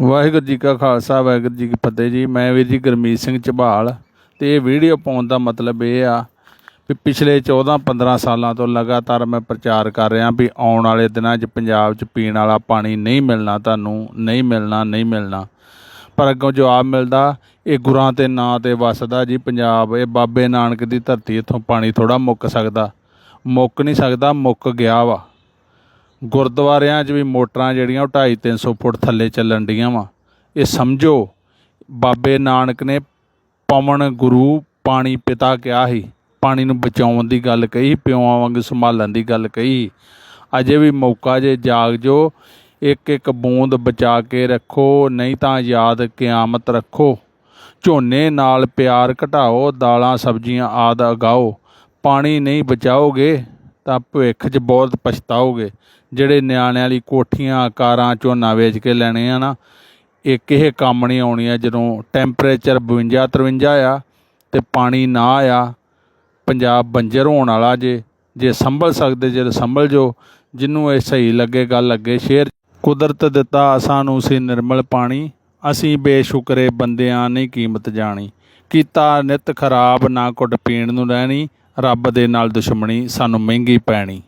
ਵਾਹਿਗੁਰੂ ਜੀ ਕਾ ਖਾਲਸਾ, ਵਾਹਿਗੁਰੂ ਜੀ ਕੀ ਫਤਿਹ ਜੀ। ਮੈਂ ਵੀਰ ਜੀ ਗੁਰਮੀਤ ਸਿੰਘ ਝਬਾਲ ਤੇ ਇਹ ਵੀਡੀਓ ਪਾਉਣ ਦਾ ਮਤਲਬ ਇਹ ਆ ਵੀ ਪਿਛਲੇ 14 15 ਸਾਲਾਂ ਤੋਂ ਲਗਾਤਾਰ ਮੈਂ ਪ੍ਰਚਾਰ ਕਰ ਰਿਹਾ ਵੀ ਆਉਣ ਵਾਲੇ ਦਿਨਾਂ 'ਚ ਪੰਜਾਬ 'ਚ ਪੀਣ ਵਾਲਾ ਪਾਣੀ ਨਹੀਂ ਮਿਲਣਾ, ਤੁਹਾਨੂੰ ਨਹੀਂ ਮਿਲਣਾ ਨਹੀਂ ਮਿਲਣਾ। ਪਰ ਅੱਗੋਂ ਜਵਾਬ ਮਿਲਦਾ, ਇਹ ਗੁਰਾਂ ਤੇ ਨਾਂ ਤੇ ਵਸਦਾ ਜੀ ਪੰਜਾਬ। ਇਹ ਬਾਬੇ ਨਾਨਕ ਦੀ ਧਰਤੀ ਇੱਥੋਂ ਪਾਣੀ ਥੋੜਾ ਮੁੱਕ ਸਕਦਾ। ਮੁੱਕ ਨਹੀਂ ਸਕਦਾ, ਮੁੱਕ ਗਿਆ ਵਾ। ਗੁਰਦੁਆਰਿਆਂ 'ਚ ਵੀ ਮੋਟਰਾਂ ਜਿਹੜੀਆਂ ਉਹ 2.5 300 ਫੁੱਟ ਥੱਲੇ ਚੱਲਣ ਡੀਆਂ ਵਾ। ਇਹ ਸਮਝੋ, ਬਾਬੇ ਨਾਨਕ ਨੇ ਪਵਨ ਗੁਰੂ ਪਾਣੀ ਪਿਤਾ ਕਿਹਾ ਸੀ, ਪਾਣੀ ਨੂੰ ਬਚਾਉਣ ਦੀ ਗੱਲ ਕਹੀ ਪਿਓਆਂ ਵਾਂਗ ਸੰਭਾਲਣ ਦੀ ਗੱਲ ਕਹੀ ਅਜੇ ਵੀ ਮੌਕਾ ਜੇ ਜਾਗ ਜੋ ਇੱਕ ਇੱਕ ਬੂੰਦ ਬਚਾ ਕੇ ਰੱਖੋ, ਨਹੀਂ ਤਾਂ ਯਾਦ ਕਿਆਮਤ ਰੱਖੋ। ਝੋਨੇ ਨਾਲ ਪਿਆਰ ਘਟਾਓ, ਦਾਲਾਂ ਸਬਜ਼ੀਆਂ ਆਦ ਉਗਾਓ, ਪਾਣੀ ਨਹੀਂ ਬਚਾਓਗੇ। ਤਾਂ ਭਵਿੱਖ 'ਚ ਬਹੁਤ ਪਛਤਾਓਗੇ। ਜਿਹੜੇ ਨਿਆਣਿਆਂ ਲਈ ਕੋਠੀਆਂ, ਕਾਰਾਂ ਝੋਨਾ ਵੇਚ ਕੇ ਲੈਣੇ ਆ ਨਾ ਇਹ ਕਿਸੇ ਕੰਮ ਨਹੀਂ ਆਉਣੀ ਆ ਜਦੋਂ ਟੈਂਪਰੇਚਰ 52 53 ਆ ਤੇ ਪਾਣੀ ਨਾ ਆ ਪੰਜਾਬ ਬੰਜਰ ਹੋਣ ਵਾਲਾ ਜੇ ਜੇ ਸੰਭਲ ਸਕਦੇ, ਜੇ ਤਾਂ ਸੰਭਲ ਜੋ ਜਿਹਨੂੰ ਇਹ ਸਹੀ ਲੱਗੇ, ਗੱਲ ਅੱਗੇ ਸ਼ੇਅਰ ਕੁਦਰਤ ਦਿੱਤਾ ਸਾਨੂੰ ਸੀ ਨਿਰਮਲ ਪਾਣੀ, ਅਸੀਂ ਬੇਸ਼ੁਕਰੇ ਬੰਦਿਆਂ ਨਹੀਂ ਕੀਮਤ ਜਾਣੀ, ਕੀਤਾ ਨਿਤ ਖਰਾਬ ਨਾ ਕੁੱਟ ਪੀਣ ਨੂੰ ਰਹਿਣੀ ਰੱਬ ਦੇ ਨਾਲ ਦੁਸ਼ਮਣੀ ਸਾਨੂੰ ਮਹਿੰਗੀ ਪੈਣੀ।